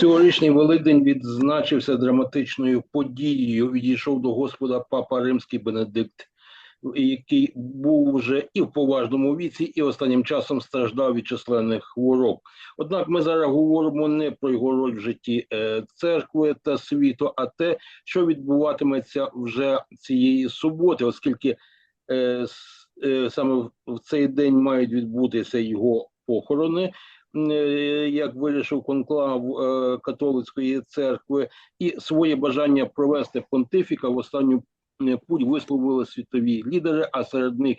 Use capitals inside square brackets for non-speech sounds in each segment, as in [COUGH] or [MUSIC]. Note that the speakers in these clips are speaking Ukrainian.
Цьогорічний Великдень відзначився драматичною подією. Відійшов до Господа Папа Римський Бенедикт, який був вже і в поважному віці, і останнім часом страждав від численних хвороб. Однак ми зараз говоримо не про його роль в житті е, церкви та світу, а те, що відбуватиметься вже цієї суботи, оскільки е, е, саме в- цей день мають відбутися його похорони як вирішив конклав е, католицької церкви, і своє бажання провести понтифіка в останню е, путь висловили світові лідери. А серед них,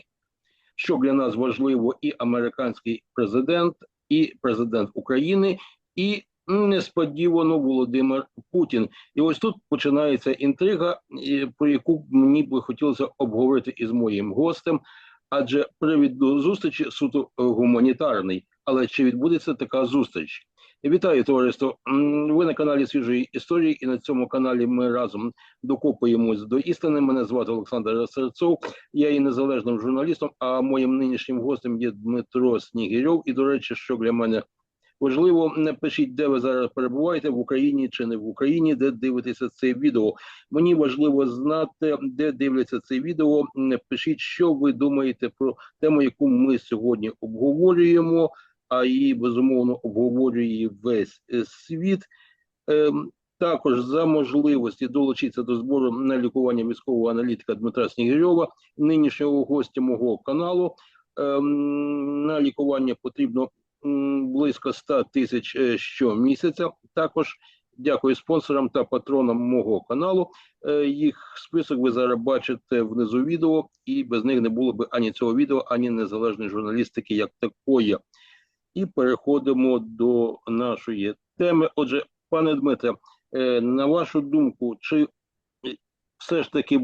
що для нас важливо, і американський президент, і президент України, і несподівано Володимир Путін. І ось тут починається інтрига, е, про яку мені би хотілося обговорити із моїм гостем. Адже привід до зустрічі суто е, гуманітарний. Але чи відбудеться така зустріч? Вітаю, товариство. Ви на каналі свіжої історії, і на цьому каналі ми разом докопуємось до істини. Мене звати Олександр Серцов. Я є незалежним журналістом. А моїм нинішнім гостем є Дмитро Снігирьов. І до речі, що для мене важливо, напишіть, де ви зараз перебуваєте в Україні чи не в Україні, де дивитеся це відео. Мені важливо знати, де дивляться це відео. Пишіть, що ви думаєте про тему, яку ми сьогодні обговорюємо, а її безумовно обговорює весь е, світ. Ем, також за можливості долучитися до збору на лікування військового аналітика Дмитра Снігирьова, нинішнього гостя мого каналу. Ем, на лікування потрібно близько 100 тисяч е, щомісяця. Також дякую спонсорам та патронам мого каналу. Е, Їх список ви зараз бачите внизу відео, і без них не було б ані цього відео, ані незалежної журналістики як такої. І переходимо до нашої теми. Отже, пане Дмитре, е, на вашу думку, чи е, все ж таки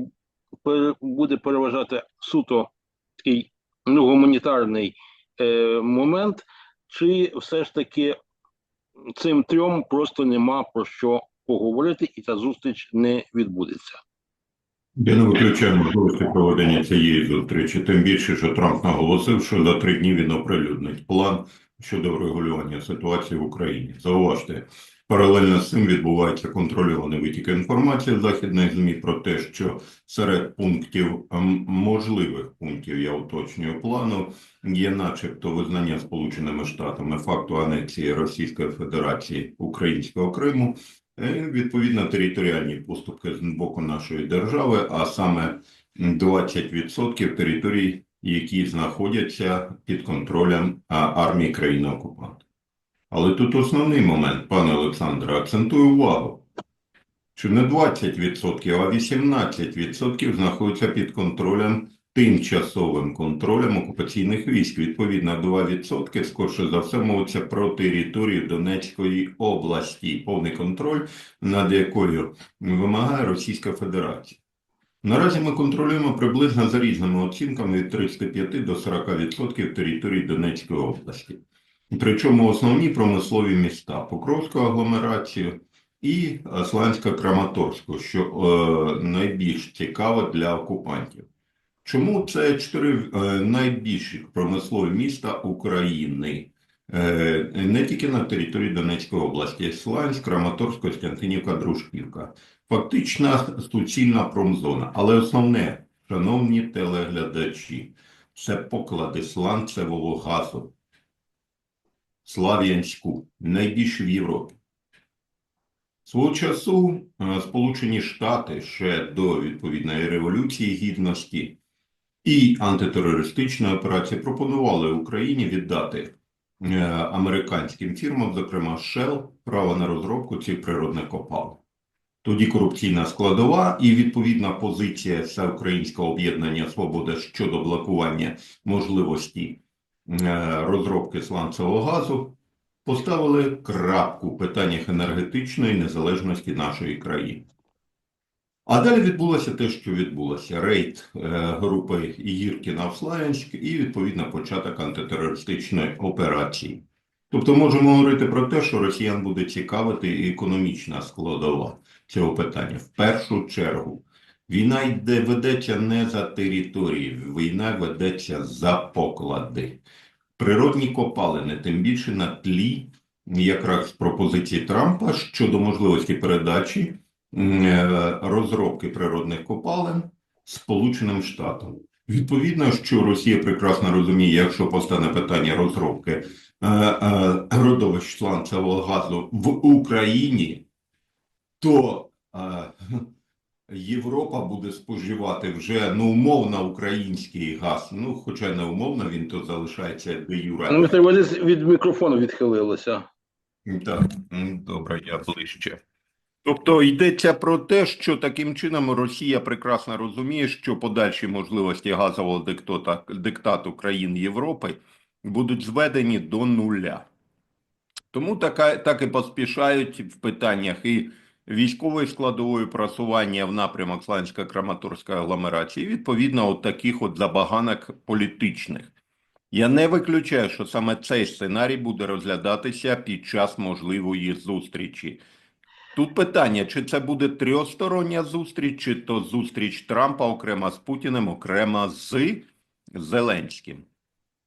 буде переважати суто такий ну, гуманітарний е, момент, чи все ж таки цим трьом просто нема про що поговорити, і ця зустріч не відбудеться? Я не виключаю можливості проведення цієї зустрічі, тим більше, що Трамп наголосив, що за три дні він оприлюднить план щодо врегулювання ситуації в Україні. Зауважте, паралельно з цим відбувається контрольований витік інформації західних ЗМІ про те, що серед пунктів ем, можливих пунктів, я уточнюю плану, є начебто визнання Сполученими Штатами факту анексії Російської Федерації українського Криму. Е, Відповідно, територіальні поступки з боку нашої держави, а саме 20% територій, які знаходяться під контролем армії країни-окупанта. Але тут основний момент, пане Олександре, акцентую увагу, що не 20%, а 18% знаходяться під контролем, тимчасовим контролем окупаційних військ. Відповідно, 2% скорше за все мовиться про територію Донецької області, повний контроль над якою вимагає Російська Федерація. Наразі ми контролюємо приблизно за різними оцінками від 35 до 40% території Донецької області. Причому основні промислові міста Покровську агломерацію і Асланська Краматорську, що е, найбільш цікаво для окупантів. Чому це чотири е, найбільші промислові міста України? Е, не тільки на території Донецької області, Сланськ, Краматорськ, Костянтинівка, Дружківка. Фактично суцільна промзона. Але основне, шановні телеглядачі, це поклади сланцевого газу. Слав'янську, найбільше в Європі. Свого часу е, Сполучені Штати ще до відповідної революції гідності і антитерористичної операції пропонували Україні віддати е, американським фірмам, зокрема Shell, право на розробку цих природних копалин. Тоді корупційна складова і відповідна позиція Всеукраїнського об'єднання Свобода щодо блокування можливості е, розробки сланцевого газу поставили крапку в питаннях енергетичної незалежності нашої країни. А далі відбулося те, що відбулося. Рейд е, групи Єгіркіна в Славянськ і, відповідно, початок антитерористичної операції. Тобто можемо говорити про те, що росіян буде цікавити економічна складова цього питання. В першу чергу, війна йде, ведеться не за території, війна ведеться за поклади. Природні копалини, тим більше на тлі якраз пропозиції Трампа щодо можливості передачі е, розробки природних копалин Сполученим Штатам. Відповідно, що Росія прекрасно розуміє, якщо постане питання розробки е, е, родовищ сланцевого газу в Україні, то е, [LAUGHS] Європа буде споживати вже ну умовно український газ. Ну, хоча не умовно, він то залишається де юре. Ну, ви десь від мікрофону відхилилися. Так, добре, я ближче. Тобто йдеться про те, що таким чином Росія прекрасно розуміє, що подальші можливості газового диктота, диктату країн Європи будуть зведені до нуля. Тому така, так і поспішають в питаннях і військової складової просування в напрямок Слансько-Краматорської агломерації, і, відповідно, от таких от забаганок політичних. Я не виключаю, що саме цей сценарій буде розглядатися під час можливої зустрічі. Тут питання, чи це буде трьохстороння зустріч, чи то зустріч Трампа окремо з Путіним, окремо з Зеленським.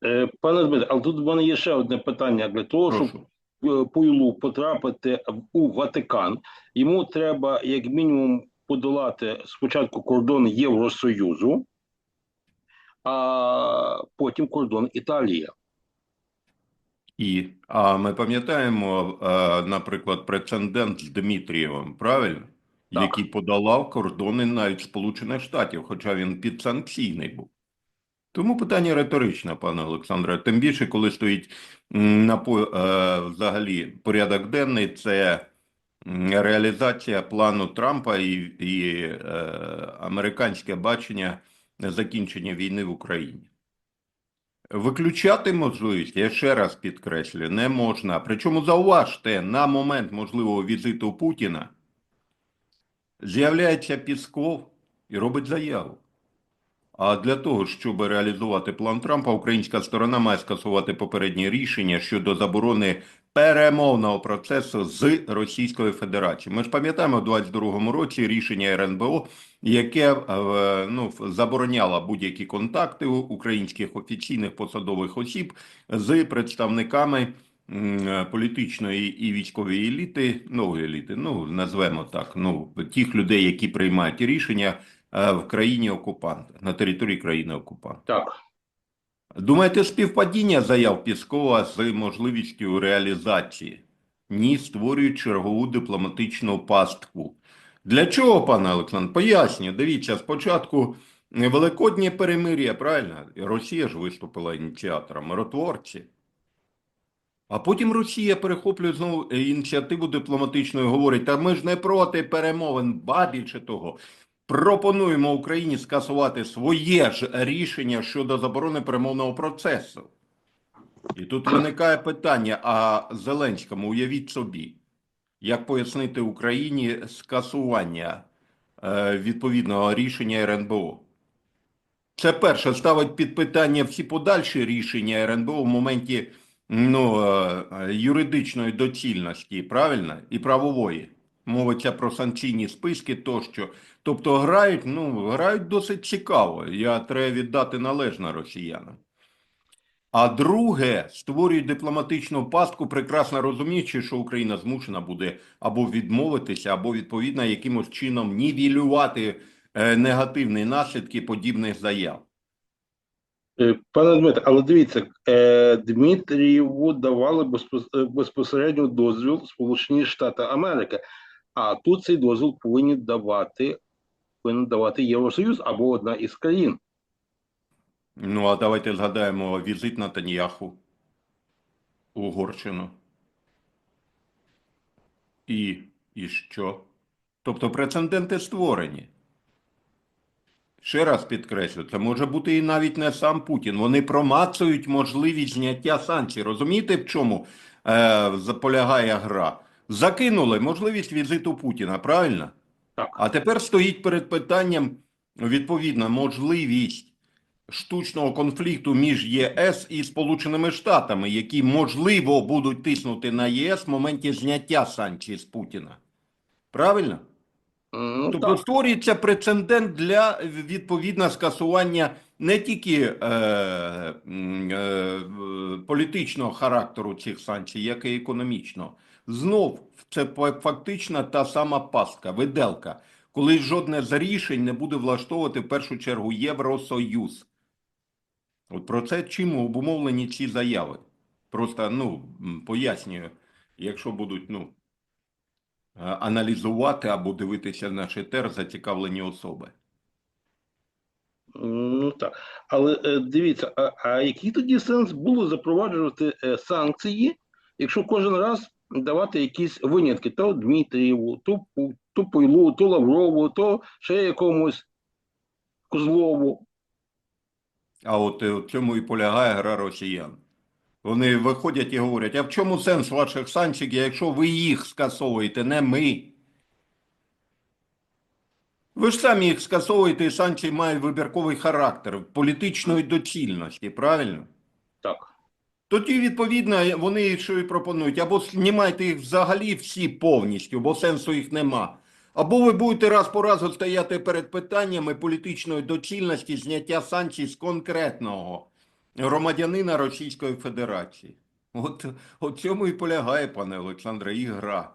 Е, Пане Дмитре, але тут в мене є ще одне питання для того, щоб Прошу. е, Пуйлу потрапити у Ватикан, йому треба як мінімум подолати спочатку кордон Євросоюзу, а потім кордон Італії. І а ми пам'ятаємо, е, наприклад, прецедент з Дмитрієвим, правильно? Так. Який подолав кордони навіть Сполучених Штатів, хоча він підсанкційний був. Тому питання риторичне, пане Олександре. Тим більше, коли стоїть на е, взагалі порядок денний, це реалізація плану Трампа і, і е, американське бачення закінчення війни в Україні. Виключати можливість, я ще раз підкреслю, не можна. Причому зауважте, на момент можливого візиту Путіна з'являється Пісков і робить заяву. А для того, щоб реалізувати план Трампа, українська сторона має скасувати попереднє рішення щодо заборони перемовного процесу з Російською Федерацією. Ми ж пам'ятаємо в 22-му році рішення РНБО, яке е, ну, забороняло будь-які контакти українських офіційних посадових осіб з представниками політичної і військової еліти, ну, еліти, ну, назвемо так, ну, тих людей, які приймають рішення в країні окупанта, на території країни окупанта. Так. Думаєте, співпадіння заяв Піскова з можливістю реалізації? Ні, створюють чергову дипломатичну пастку. Для чого, пане Олександр? Поясню. Дивіться, спочатку Великоднє перемир'я, правильно? Росія ж виступила ініціатором, миротворці. А потім Росія перехоплює знову ініціативу дипломатичну і говорить, та ми ж не проти перемовин, ба більше того. Пропонуємо Україні скасувати своє ж рішення щодо заборони перемовного процесу. І тут виникає питання: а Зеленському уявіть собі, як пояснити Україні скасування е, відповідного рішення РНБО? Це перше ставить під питання всі подальші рішення РНБО в моменті ну, е, е, юридичної доцільності, правильно? І правової. Мовиться про санкційні списки тощо. Тобто грають, ну, грають досить цікаво. Я треба віддати належне росіянам. А друге, створюють дипломатичну пастку, прекрасно розуміючи, що Україна змушена буде або відмовитися, або відповідно якимось чином нівелювати е, негативні наслідки подібних заяв. Е, Пане Дмитре, але дивіться, е, Дмитрієву давали безпос- безпосередньо дозвіл Сполучені Штати Америки, а тут цей дозвіл повинні давати, повинен давати Євросоюз або одна із країн. Ну, а давайте згадаємо візит Натаньяху у Угорщину. І, і що? Тобто прецеденти створені. Ще раз підкреслю, це може бути і навіть не сам Путін. Вони промацують можливість зняття санкцій. Розумієте, в чому е, полягає гра? Закинули можливість візиту Путіна, правильно? Так. А тепер стоїть перед питанням, відповідно, можливість штучного конфлікту між ЄС і Сполученими Штатами, які, можливо, будуть тиснути на ЄС в моменті зняття санкцій з Путіна. Правильно? Ну, Тобто так. створюється прецедент для відповідно скасування не тільки е, е, е, політичного характеру цих санкцій, як і економічного. Знов це фактично та сама пастка, виделка, коли жодне з рішень не буде влаштовувати в першу чергу Євросоюз. От про це чим обумовлені ці заяви? Просто ну, пояснюю, якщо будуть ну, е, аналізувати або дивитися наш етер зацікавлені особи. Ну так. Але е, дивіться, а, а який тоді сенс було запроваджувати е, санкції, якщо кожен раз давати якісь винятки, то Дмитрієву, то, то Пойлу, то Лаврову, то ще якомусь Козлову. А от е, в цьому і полягає гра росіян. Вони виходять і говорять: а в чому сенс ваших санкцій, якщо ви їх скасовуєте, не ми? Ви ж самі їх скасовуєте, і санкції мають вибірковий характер політичної доцільності, правильно? Так. Тоді, відповідно, вони що і пропонують, або знімайте їх взагалі всі повністю, бо сенсу їх нема. Або ви будете раз по разу стояти перед питаннями політичної доцільності зняття санкцій з конкретного громадянина Російської Федерації. От от цьому і полягає, пане Олександре, і гра.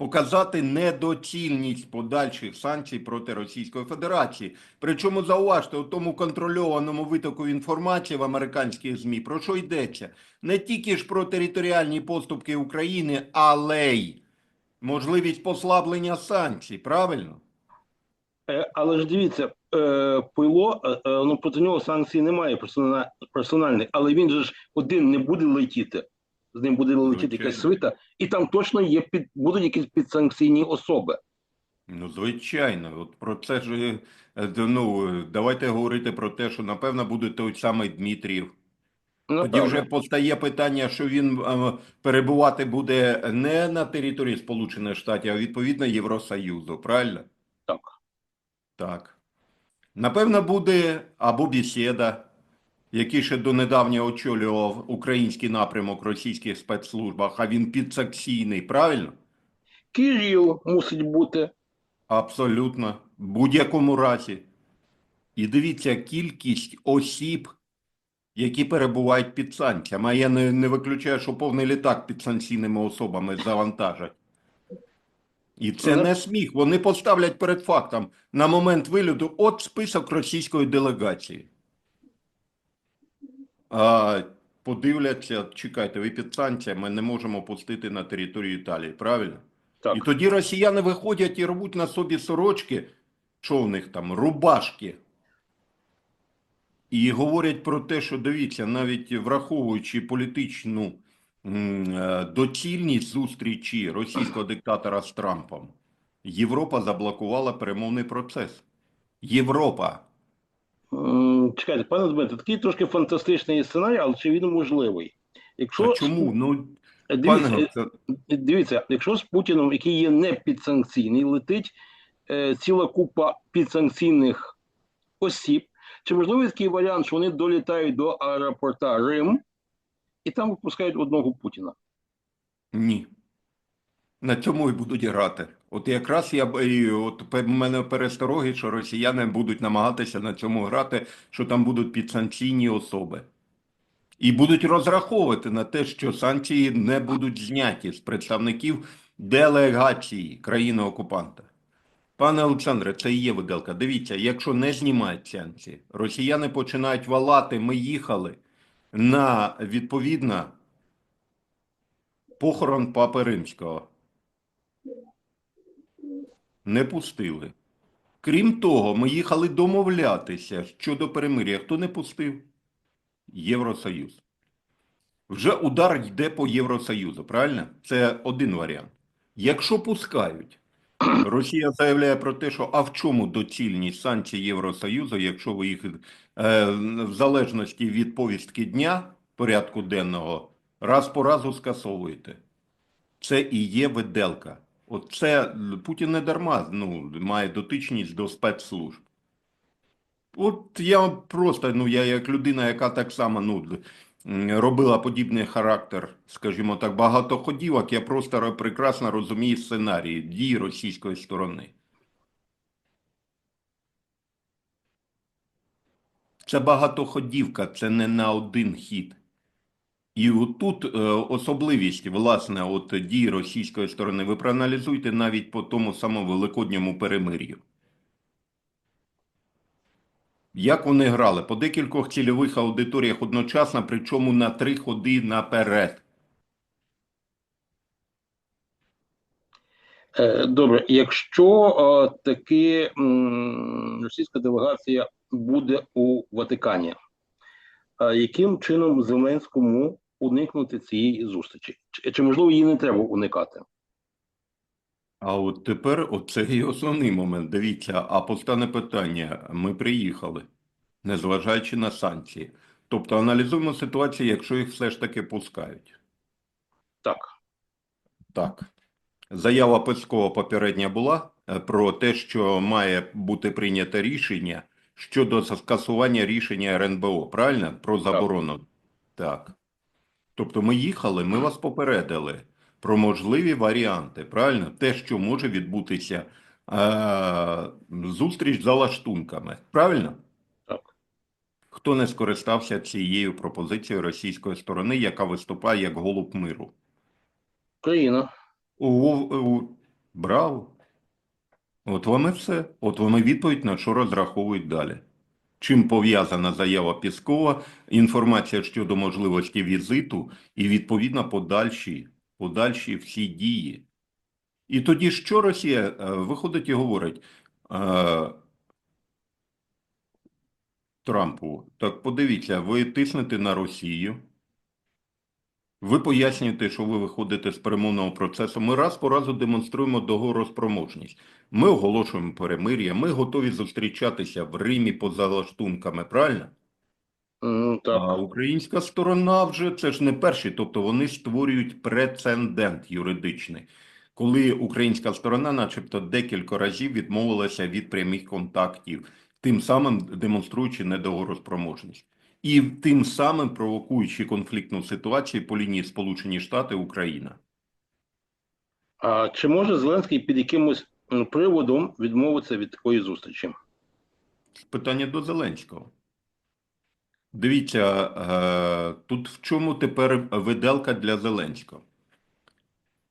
Показати недоцільність подальших санкцій проти Російської Федерації. Причому зауважте, у тому контрольованому витоку інформації в американських ЗМІ про що йдеться? Не тільки ж про територіальні поступки України, але й можливість послаблення санкцій, правильно? Е, Але ж дивіться, е, Пойло, е, ну проти нього санкцій немає персона- персональних, але він же ж один не буде летіти. З ним буде летіти якась свита, і там точно є під будуть якісь підсанкційні особи. Ну, звичайно, от про це ж е, ну, давайте говорити про те, що напевно буде той самий Дмитрієв. Ну, Тоді так. вже постає питання, що він е, перебувати буде не на території Сполучених Штатів, а відповідно Євросоюзу, правильно? Так. Так. Напевно, буде або бесіда, який ще донедавна очолював український напрямок російських спецслужбах, а він підсанкційний, правильно? Кирил мусить бути. Абсолютно. В будь-якому разі. І дивіться, кількість осіб, які перебувають під санкціями. А я не, не виключаю, що повний літак під санкційними особами завантажать. І це не сміх. Вони поставлять перед фактом на момент виліту от список російської делегації. А подивляться, чекайте, ви під санкціями не можемо пустити на територію Італії, правильно? Так. І тоді росіяни виходять і рвуть на собі сорочки, що в них там, рубашки. І говорять про те, що дивіться, навіть враховуючи політичну е, доцільність зустрічі російського диктатора з Трампом, Європа заблокувала перемовний процес. Європа. Чекайте, пане Дмитро, такий трошки фантастичний сценарій, але чи він можливий? Якщо А чому? Ну, Е, дивіться, пане, е, дивіться, якщо з Путіном, який є не підсанкційний, летить е, ціла купа підсанкційних осіб, чи можливий такий варіант, що вони долітають до аеропорта Рим і там випускають одного Путіна? Ні. На цьому і будуть грати. От якраз я от мене перестороги, що росіяни будуть намагатися на цьому грати, що там будуть підсанкційні особи. І будуть розраховувати на те, що санкції не будуть зняті з представників делегації країни-окупанта. Пане Олександре, це і є виделка. Дивіться, якщо не знімають санкції, росіяни починають валати, ми їхали на відповідно похорон Папи Римського. Не пустили. Крім того, ми їхали домовлятися щодо перемир'я. Хто не пустив? Євросоюз. Вже удар йде по Євросоюзу, правильно? Це один варіант. Якщо пускають, [CLEARS THROAT] Росія заявляє про те, що а в чому доцільність санкцій Євросоюзу, якщо ви їх е, в залежності від повістки дня, порядку денного, раз по разу скасовуєте. Це і є виделка. Оце Путін не дарма ну, має дотичність до спецслужб. От я просто, ну я як людина, яка так само ну, робила подібний характер, скажімо так, багатоходівок, я просто прекрасно розумію сценарії дії російської сторони. Це багатоходівка, це не на один хід. І отут е, особливість, власне, от дій російської сторони. Ви проаналізуйте навіть по тому самому великодньому перемир'ю. Як вони грали? По декількох цільових аудиторіях одночасно, причому на три ходи наперед. Е, Добре, якщо е, таки російська делегація буде у Ватикані, яким чином Зеленському уникнути цієї зустрічі? Чи, чи можливо її не треба уникати? А от тепер оце і основний момент. Дивіться, а постане питання: ми приїхали, незважаючи на санкції. Тобто аналізуємо ситуацію, якщо їх все ж таки пускають. Так, Так. Заява Пескова попередня була е, про те, що має бути прийнято рішення щодо скасування рішення РНБО, правильно? Про заборону. Так. Тобто ми їхали, ми вас попередили про можливі варіанти, правильно? Те, що може відбутися е- зустріч за лаштунками, правильно? так. Хто не скористався цією пропозицією російської сторони, яка виступає як голуб миру? Україна. О, о, браво. От вам і все. От вам і відповідь, на що розраховують далі. Чим пов'язана заява Піскова, інформація щодо можливості візиту і, відповідно, подальші, подальші всі дії. І тоді що Росія е, виходить і говорить е, Трампу, так подивіться, ви тиснете на Росію, ви пояснюєте, що ви виходите з перемовного процесу. Ми раз по разу демонструємо договороспроможність. Ми оголошуємо перемир'я, ми готові зустрічатися в Римі поза лаштунками, правильно? М, Так. А українська сторона вже це ж не перші, тобто вони створюють прецедент юридичний, коли українська сторона, начебто, декілька разів відмовилася від прямих контактів, тим самим демонструючи недоговороспроможність. І тим самим провокуючи конфліктну ситуацію по лінії Сполучені Штати Україна. А чи може Зеленський під якимось приводом відмовитися від такої зустрічі? Питання до Зеленського. Дивіться, е, тут в чому тепер виделка для Зеленського?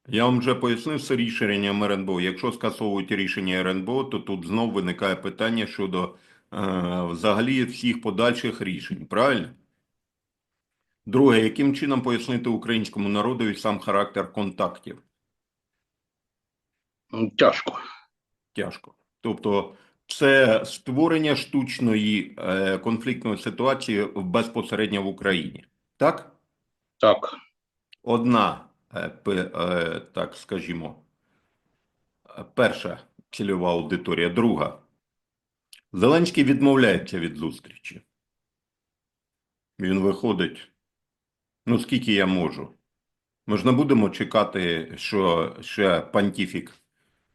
Я вам вже пояснив це рішенням РНБО. Якщо скасовують рішення РНБО, то тут знов виникає питання щодо взагалі всіх подальших рішень. Правильно? Друге, яким чином пояснити українському народу сам характер контактів? Тяжко. Тяжко. Тобто, це створення штучної е, конфліктної ситуації безпосередньо в Україні. Так? Так. Одна, е, е, так скажімо, е, перша цільова аудиторія. Друга. Зеленський відмовляється від зустрічі. Він виходить. Ну, скільки я можу. Ми ж не будемо чекати, що ще понтіфік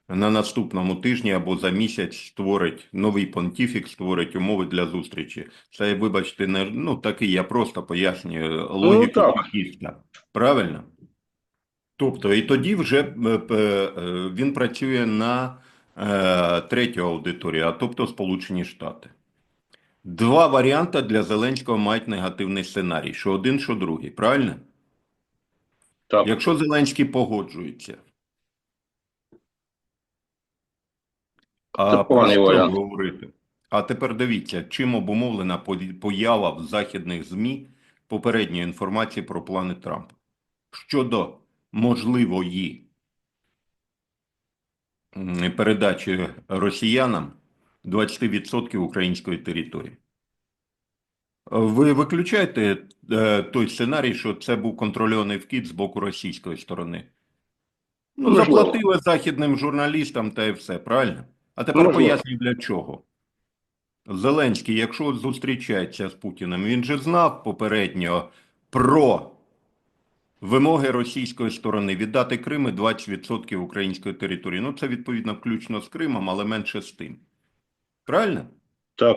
на наступному тижні або за місяць створить новий понтіфік, створить умови для зустрічі. Це, вибачте, не ну такий, я просто пояснюю логіку так. Правильно? Тобто, і тоді вже е, е, е, він працює на третю аудиторію, а тобто Сполучені Штати. Два варіанти для Зеленського мають негативний сценарій: що один, що другий. Правильно? Так. Якщо Зеленський погоджується. А про що говорити? А тепер дивіться, чим обумовлена поява в західних ЗМІ попередньої інформації про плани Трампа щодо можливої передачі росіянам 20% української території. Ви виключаєте е, той сценарій, що це був контрольований вкид з боку російської сторони? Ну, Можливо. заплатили західним журналістам та і все, правильно? А тепер Можливо. поясню для чого. Зеленський, якщо зустрічається з Путіним, він же знав попередньо про вимоги російської сторони віддати Крим і 20% української території. Ну, це відповідно включно з Кримом, але менше з тим. Правильно? Так.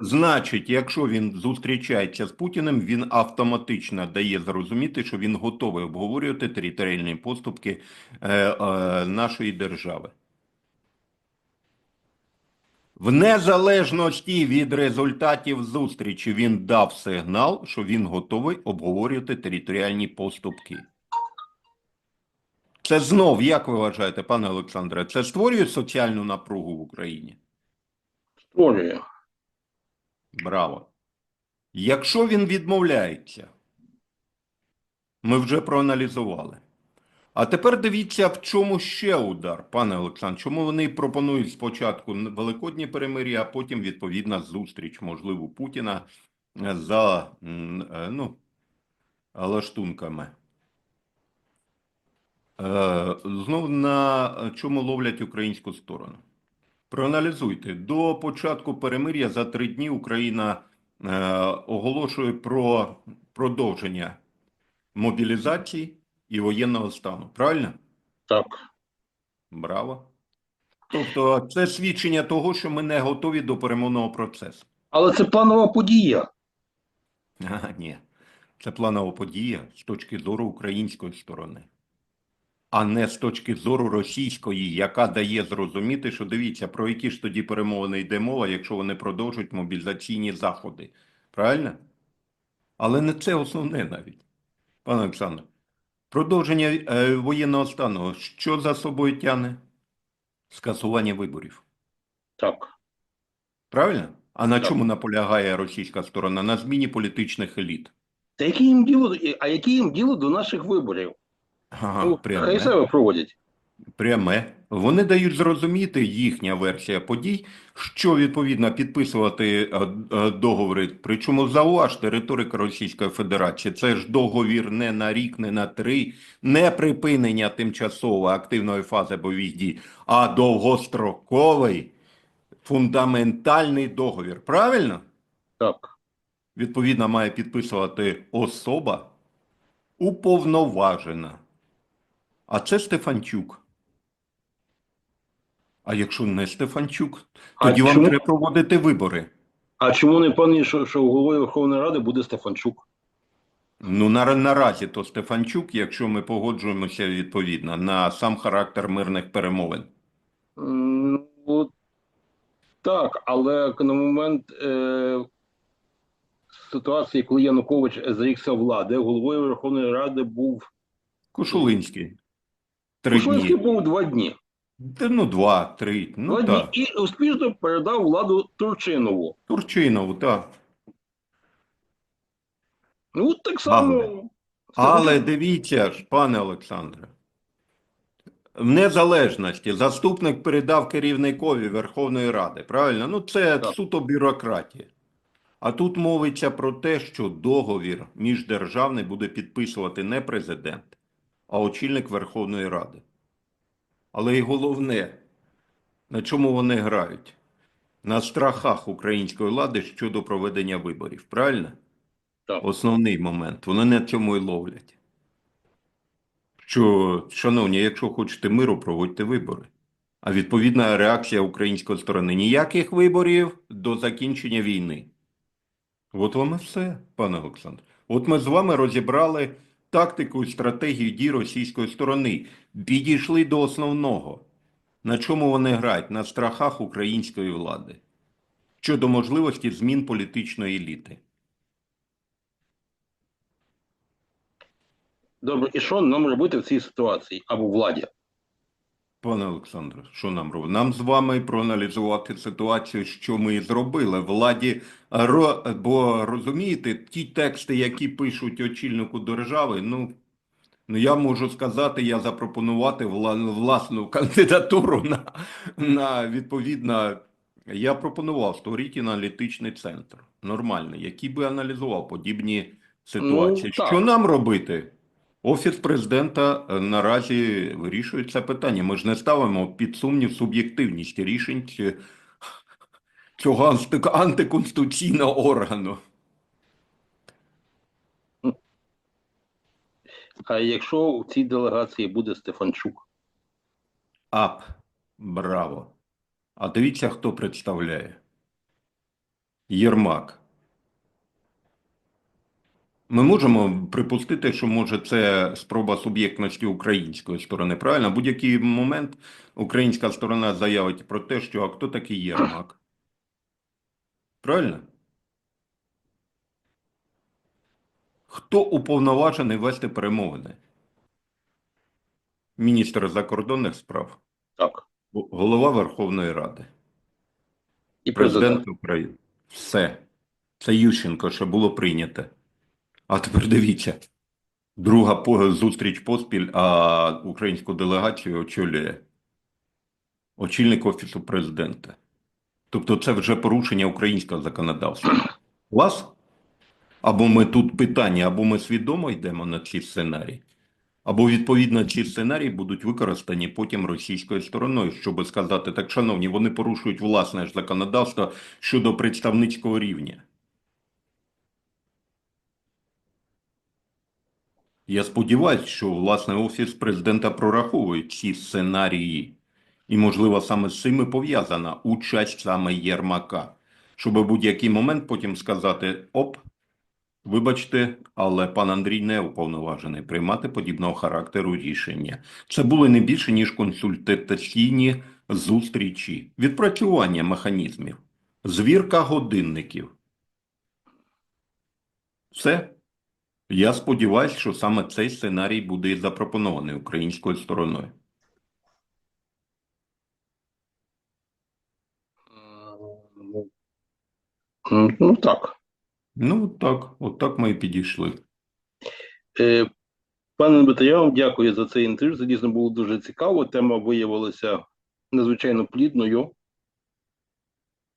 Значить, якщо він зустрічається з Путіним, він автоматично дає зрозуміти, що він готовий обговорювати територіальні поступки е, е, нашої держави. В незалежності від результатів зустрічі він дав сигнал, що він готовий обговорювати територіальні поступки. Це знов, як ви вважаєте, пане Олександре, це створює соціальну напругу в Україні? Створює. Браво. Якщо він відмовляється, ми вже проаналізували. А тепер дивіться, в чому ще удар, пане Олександр. Чому вони пропонують спочатку великодні перемир'я, а потім відповідна зустріч, можливо, Путіна е, за е, ну, лаштунками. Е, Знов на чому ловлять українську сторону. Проаналізуйте. До початку перемир'я за три дні Україна оголошує про продовження мобілізації і воєнного стану. Правильно? Так. Браво. Тобто це свідчення того, що ми не готові до перемовного процесу. Але це планова подія. А, ні. Це планова подія з точки зору української сторони, а не з точки зору російської, яка дає зрозуміти, що дивіться, про які ж тоді перемовини йде мова, якщо вони продовжують мобілізаційні заходи. Правильно? Але не це основне навіть. Пане Олександр, продовження е, воєнного стану, що за собою тягне? Скасування виборів. Так. Правильно? А на Так. чому наполягає російська сторона? На зміні політичних еліт. Та яке їм діло, а яке їм діло до наших виборів? Ага, ну, прямо, хай себе проводять. Пряме. Вони дають зрозуміти їхня версія подій, що відповідно підписувати е, е, договори. Причому зауважте риторика Російської Федерації. Це ж договір не на рік, не на три, не припинення тимчасово активної фази бойових дій, а довгостроковий фундаментальний договір. Правильно? Так. Відповідно, має підписувати особа уповноважена. А це Стефанчук. А якщо не Стефанчук, А тоді вам чому? треба проводити вибори. А чому не пані, що, що головою Верховної Ради буде Стефанчук? Ну, на, наразі то Стефанчук, якщо ми погоджуємося відповідно на сам характер мирних перемовин. Ну, так, але на момент е, ситуації, коли Янукович зрікся влади, головою Верховної Ради був Кошулинський. Дні. був два дні. Ну, два, три. Ну, так. і успішно передав владу Турчинову. Турчинову, так. Ну, так само. Але- Але дивіться ж, пане Олександре, в незалежності заступник передав керівникові Верховної Ради, правильно? Ну, це Так. суто бюрократія. А тут мовиться про те, що договір міждержавний буде підписувати не президент, а очільник Верховної Ради. Але і головне, на чому вони грають? На страхах української влади щодо проведення виборів, правильно? Так. Основний момент. Вони на цьому і ловлять. Що, шановні, якщо хочете миру, проводьте вибори. А відповідна реакція української сторони ніяких виборів до закінчення війни. От вам і все, пане Олександр. От ми з вами розібрали тактику і стратегію дій російської сторони. Підійшли до основного. На чому вони грають? На страхах української влади щодо можливості змін політичної еліти. Добре, і що нам робити в цій ситуації або владі? Пане Олександре, що нам робити? Нам з вами проаналізувати ситуацію, що ми зробили. Владі, бо розумієте, ті тексти, які пишуть очільнику держави, ну, ну я можу сказати, я запропонувати власну кандидатуру на, на відповідно. Я пропонував створити аналітичний центр нормальний, який би аналізував подібні ситуації. так. Що нам робити? Офіс президента е, наразі вирішує це питання. Ми ж не ставимо під сумнів суб'єктивність рішень цього антиконституційного органу. А якщо в цій делегації буде Стефанчук? Ап, браво. А дивіться, хто представляє. Єрмак. Ми можемо припустити, що може це спроба суб'єктності української сторони. Правильно? Будь-який момент українська сторона заявить про те, що а хто такий Єрмак? Правильно? Хто уповноважений вести перемовини? Міністр закордонних справ, Так. голова Верховної Ради, І президент. президент України. Все. Це Ющенко ще було прийнято. А тепер дивіться. Друга зустріч поспіль, а українську делегацію очолює очільник Офісу президента. Тобто це вже порушення українського законодавства. Клас? Або ми тут питання, або ми свідомо йдемо на ці сценарії, або відповідно ці сценарії будуть використані потім російською стороною, щоб сказати, так, шановні, вони порушують власне ж законодавство щодо представницького рівня. Я сподіваюся, що власне офіс президента прораховує ці сценарії, і, можливо, саме з цим і пов'язана участь саме Єрмака, щоб у будь-який момент потім сказати: оп, вибачте, але пан Андрій не уповноважений приймати подібного характеру рішення. Це були не більше ніж консультаційні зустрічі, відпрацювання механізмів, звірка годинників. Все. Я сподіваюся, що саме цей сценарій буде запропонований українською стороною. Ну так. Ну так, от так ми і підійшли. Е, Пане Небето, я вам дякую за цей інтерв'ю. Це дійсно було дуже цікаво. Тема виявилася надзвичайно плідною.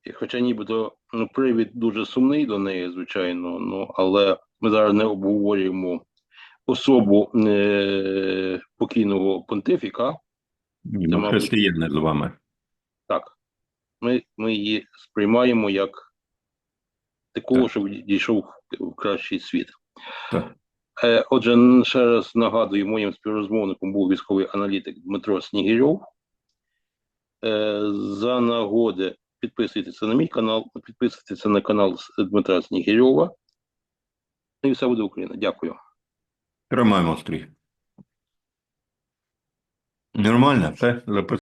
І хоча нібито ну, привід дуже сумний до неї, звичайно, ну, але ми зараз не обговорюємо особу е, покійного понтифіка. Ні, Ми мабуть, християни з вами. Так, ми, ми її сприймаємо як такого, Так. що дійшов в- в кращий світ. Так. Е, Отже, ще раз нагадую, моїм співрозмовником був військовий аналітик Дмитро Снігірьов. Е, За нагоди підписуйтеся на мій канал, підписуйтеся на канал Дмитра Снігірьова. Ну і все буде Україна. Дякую. Тримаємо стрій. Нормально, все записали.